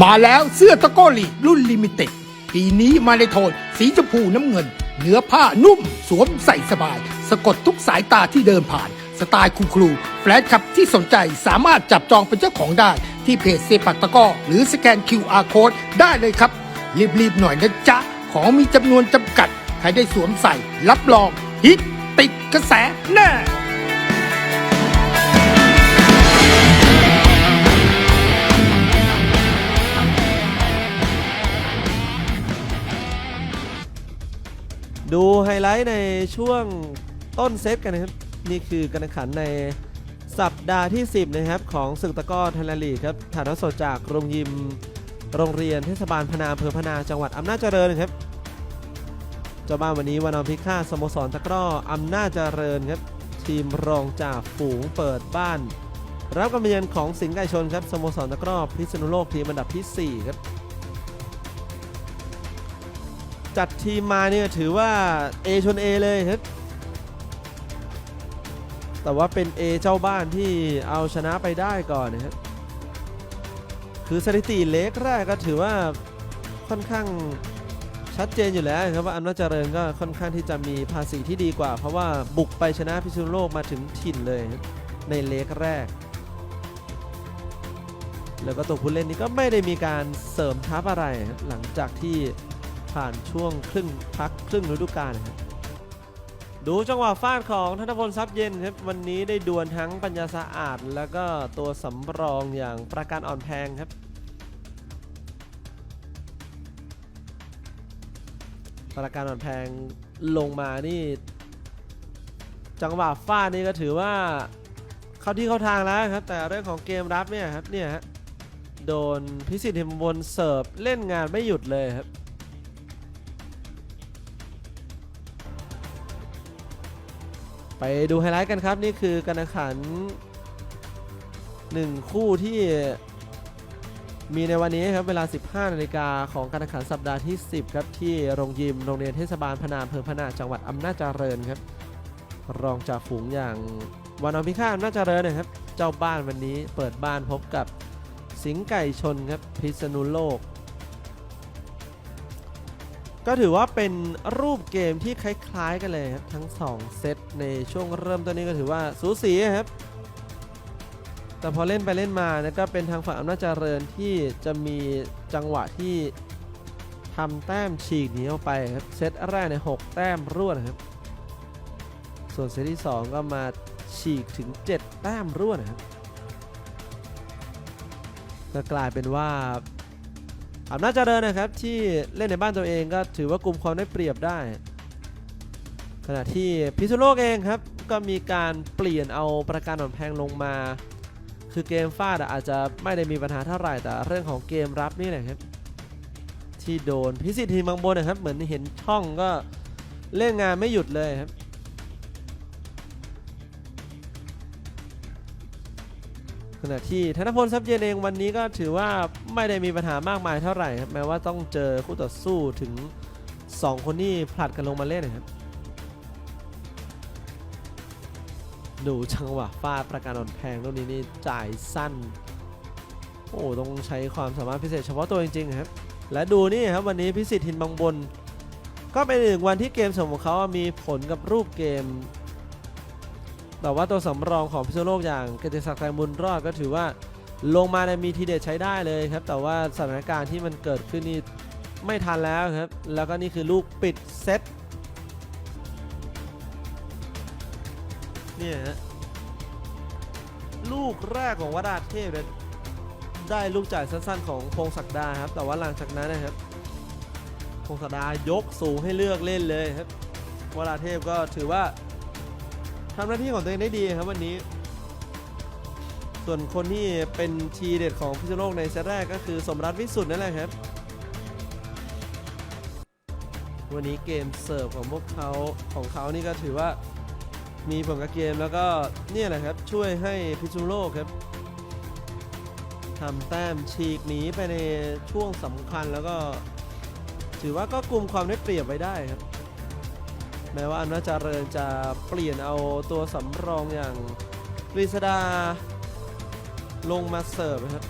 มาแล้วเสื้อตะโกลีรุ่นลิมิเต็ด ปีนี้มาในโทน สีชมพูน้ำเงิน เนื้อผ้านุ่มสวมใส่สบาย สะกดทุกสายตาที่เดินผ่าน สไตล์คูลๆแฟลชคลับที่สนใจสามารถจับจองเป็นเจ้าของได้ ที่เพจเซปักตะก้อหรือสแกน QR Code ได้เลยครับ รีบๆหน่อยนะจ๊ะ ของมีจำนวนจำกัด ใครได้สวมใส่ รับรอง ฮิตติดกระแสแน่ ดูไฮไลท์ในช่วงต้นเซตกันนะครับ นี่คือการแข่งขันในสัปดาห์ที่ 10 นะครับ ของศึกตะก้อไทยแลนด์ลีกครับถ่ายทอดสดจากโรงยิมโรงเรียนเทศบาลพนาอำเภอพนาจังหวัดอำนาจเจริญครับเจ้าบ้านวันนี้วันอพิฆาตสโมสรตะกร้ออำนาจเจริญครับทีมรองจากฝูงเปิดบ้าน รับการมเยือนของสิงห์ไก่ชนครับสโมสรตะกร้อพิษณุโลกทีมอันดับทีสี่4 ครับ จัดทีมมาเนี่ยถือว่า A ชน A เลยครับแต่ว่าเป็น A เจ้าบ้านที่เอาชนะไปได้ก่อนนะครับคือสถิติเล็กแรกก็ถือว่าค่อนข้างชัดเจนอยู่แล้วครับว่าอำนาจเจริญก็ค่อนข้างที่จะมีภาษีที่ดีกว่า เพราะว่าบุกไปชนะพิษณุโลกมาถึงถิ่นเลยในเล็กแรก แล้วก็ตัวผู้เล่นนี้ก็ไม่ได้มีการเสริมทัพอะไรหลังจากที่ ผ่านช่วงครึ่งพักครึ่งฤดูกาลนะครับดูจังหวะฟาดของธนพลทรัพย์เย็นครับวันนี้ได้ดวลทั้งปัญญาสะอาด แล้วก็ตัวสำรองอย่างประการอ่อนแพงครับประการอ่อนแพงลงมานี่ จังหวะฟาดนี่ก็ถือว่าเข้าที่เข้าทางแล้วครับ แต่เรื่องของเกมรับเนี่ยครับเนี่ยฮะโดนพิสิทธิ์เทมบนเสิร์ฟเล่นงานไม่หยุดเลยครับ ไปดูไฮไลท์กันครับ นี่คือการแข่งขันหนึ่งคู่ที่มีในวันนี้ครับ เวลา 15 นาฬิกาของการแข่งขันสัปดาห์ที่ 10 ครับ ที่โรงยิมโรงเรียนเทศบาลพนาอำเภอพนาจังหวัดอำนาจเจริญครับ รองจากฝูงอย่างวันอพิฆาตอำนาจเจริญนะครับ เจ้าบ้านวันนี้เปิดบ้านพบกับสิงห์ไก่ชนครับพิษณุโลก ก็ถือว่าเป็นรูปเกมที่คล้ายๆกันเลยครับ ทั้ง 2 เซตในช่วงเริ่มต้นนี้ก็ถือว่าสูสีครับ แต่พอเล่นไปเล่นมานะก็เป็นทางฝั่งอำนาจเจริญที่จะมีจังหวะที่ทำแต้มฉีกหนีออกไปครับ เซตแรกใน 6 แต้มรวดนะครับ ส่วนเซตที่ 2 ก็มาฉีกถึง 7 แต้มรวดนะครับก็กลายเป็นว่า อำนาจเจริญนะครับที่เล่นในบ้านตัวเองก็ถือว่ากลุ่มความได้เปรียบได้ ขณะที่พิษณุโลกเองครับก็มีการเปลี่ยนเอาประการอ่อนแพงลงมา คือเกมฟาดอะอาจจะไม่ได้มีปัญหาเท่าไหร่แต่เรื่องของเกมรับนี่แหละครับที่โดนพิสิทธิ์ทีมบางบนนะครับเหมือนเห็นช่องก็เล่นงานไม่หยุดเลยครับ ขณะที่ธนพลทรัพย์เย็นเองวันนี้ก็ถือว่าไม่ได้มีปัญหามากมายเท่าไหร่ครับแม้ว่าต้องเจอคู่ต่อสู้ถึง 2 คนที่ผลัดกันลงมาเล่นนะครับดูจังหวะฟาดประการอ่อนแพงลูกนี้นี่จ่ายสั้น โอ้ต้องใช้ความสามารถพิเศษเฉพาะตัวจริงๆครับ และดูนี่ครับวันนี้พิสิทธิ์ทินบางบน ก็เป็นหนึ่งวันที่เกมสมของเขามีผลกับรูปเกม แต่ว่าตัวสำรองของพิษณุโลกอย่างเกติศักดิ์แตงบุญรอดก็ถือว่าลงมาในมีทีเด็ดใช้ได้เลยครับ แต่ว่าสถานการณ์ที่มันเกิดขึ้นนี่ไม่ทันแล้วครับ แล้วก็นี่คือลูกปิดเซตเนี่ยฮะลูกแรกของวราเทพได้ลูกจ่ายสั้นๆ ของพงศักดาครับ แต่ว่าหลังจากนั้นนะครับพงศักดายกสูงให้เลือกเล่นเลยครับวราเทพก็ถือว่า ทำหน้าที่ของตัวเองได้ดีครับวันนี้ ส่วนคนที่เป็นทีเด็ดของพิษณุโลกในเซตแรกก็คือสมรัฐวิสุทธ์นั่นแหละครับ วันนี้เกมเสิร์ฟของพวกเขาของเขานี่ก็ถือว่ามีผลกับเกมแล้วก็เนี่ยแหละครับช่วยให้พิษณุโลกครับทำแต้มฉีกหนีไปในช่วงสำคัญแล้วก็ ถือว่าก็กลุ่มความได้เปรียบไว้ได้ครับ แม้ว่าอำนาจเจริญจะเปลี่ยนเอาตัวสำรองอย่างกฤษดาลงมาเสิร์ฟครับ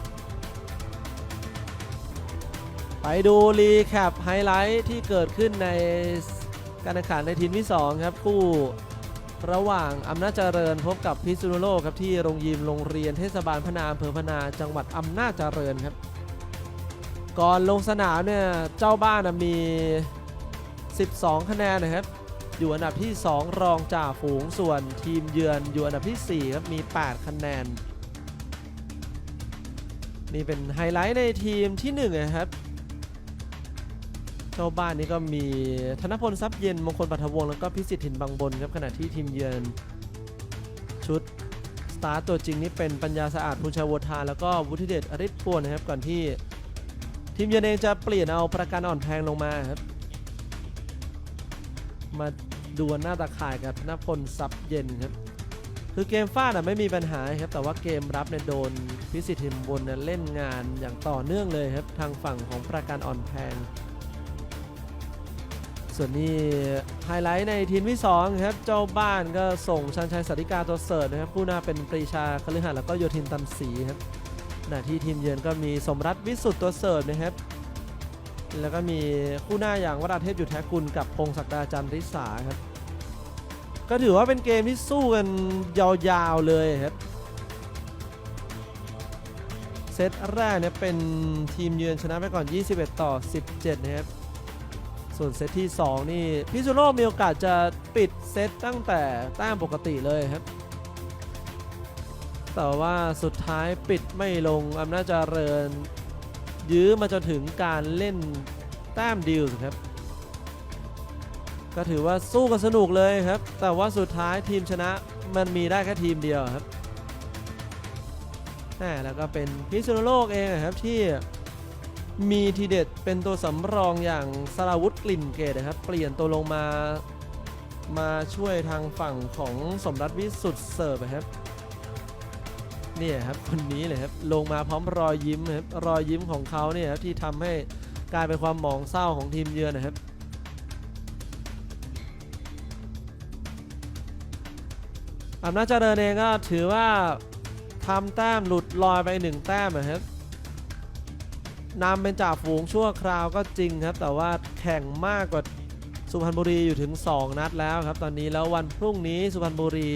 ไปดูรีแคปไฮไลท์ที่เกิดขึ้นในการแข่งขันในทีมที่ 2 ครับ คู่ระหว่างอำนาจเจริญพบกับพิษณุโลกครับ ที่โรงยิมโรงเรียนเทศบาลพนาอำเภอพนาจังหวัดอำนาจเจริญครับ ก่อนลงสนามเนี่ย เจ้าบ้านมี 12 คะแนนนะครับ อยู่อันดับที่ 2 รองจ่าฝูงส่วนทีมเยือนอยู่อันดับทีสี่ 4 ครับ มี 8 คะแนน นี่เป็นไฮไลท์ในทีมที่ 1 นะครับเจ้าบ้านนี้ก็มีธนพลทรัพย์เย็นมงคลปัทวงศ์แล้วก็พิสิทธิ์ถินบางบนครับขณะที่ทีมเยือน ชุดสตาร์ตัวจริงนี่เป็นปัญญาสะอาดภูชาวทาแล้วก็วุฒิเดชอริศปวนนะครับก่อนที่ทีมเยือนเองจะเปลี่ยนเอาประกันอ่อนแพงลงมาครับ มา ดวลหน้าตาข่ายกับธนพลทรัพย์เย็นครับคือเกมฟาดอะไม่มีปัญหาครับแต่ว่าเกมรับเนี่ยโดนพิสิทธิ์ถิ่นบนเนี่ยเล่นงานอย่างต่อเนื่องเลยครับทางฝั่งของประกันอ่อนแพง ส่วนนี้ไฮไลท์ในทีมที่2ครับเจ้าบ้านก็ส่งชันชัยสาริกาตัวเสิร์ฟนะครับผู้หน้าเป็นปรีชาคฤหัสแล้วก็โยธินตันศรีครับขณะที่ทีมเยือนก็มีสมรัฐวิสุทธ์ตัวเสิร์ฟนะครับ แล้วก็มีคู่หน้าอย่างวราเทพอยู่แท้กุลกับพงศักดาจันทริสาครับ ก็ถือว่าเป็นเกมที่สู้กันยาวๆเลยครับ เซตแรกเนี่ยเป็นทีมเยือนชนะไปก่อน 21 ต่อ 17 นะครับ ส่วนเซตที่ 2 นี่พิซูโร่มีโอกาสจะปิดเซตตั้งแต่แต้มปกติเลยครับแต่ว่าสุดท้ายปิดไม่ลงอำนาจเจริญ ยื้อมาจนถึงการเล่นแต้มดิวครับ ก็ถือว่าสู้กันสนุกเลยครับ แต่ว่าสุดท้ายทีมชนะมันมีได้แค่ทีมเดียวครับแหม่แล้วก็เป็นพิษณุโลกเองครับที่มีทีเด็ดเป็นตัวสำรองอย่างสราวุธกลิ่นเกตนะครับ เปลี่ยนตัวลงมามาช่วยทางฝั่งของสมรัฐวิสุทธ์เสิร์ฟครับ เนี่ยครับคนนี้เลยครับลงมาพร้อมรอยยิ้มครับรอยยิ้มของเขาเนี่ยครับที่ทำให้กลายเป็นความหมองเศร้าของทีมเยือนนะครับอำนาจเจริญเองก็ถือว่าทำแต้มหลุดลอยไปหนึ่งแต้มนะครับนำเป็นจ่าฝูงชั่วคราวก็จริงครับ แต่ว่าแข่งมากกว่าสุพรรณบุรีอยู่ถึง 2 นัดแล้วครับ ตอนนี้แล้ววันพรุ่งนี้สุพรรณบุรี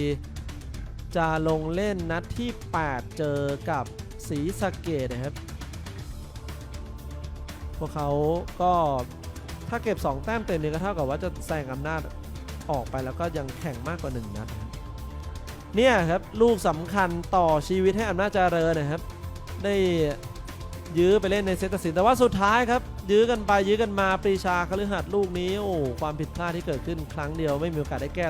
จะลงเล่นนัดที่ 8 เจอกับศรีสะเกดนะครับ พวกเขาก็ถ้าเก็บ 2 แต้มเต็มเนี่ยก็เท่ากับว่าจะแซงอำนาจออกไปแล้วก็ยังแข่งมากกว่า1นัดเนี่ยครับลูกสำคัญต่อชีวิตให้อำนาจเจริญนะครับ ได้ยื้อไปเล่นในเซตตัดสินแต่ว่าสุดท้ายครับ ยื้อกันไปยื้อกันมาปรีชาคฤหัสถ์ลูกนี้โอ้ความผิดพลาดที่เกิดขึ้นครั้งเดียวไม่มีโอกาสได้แก้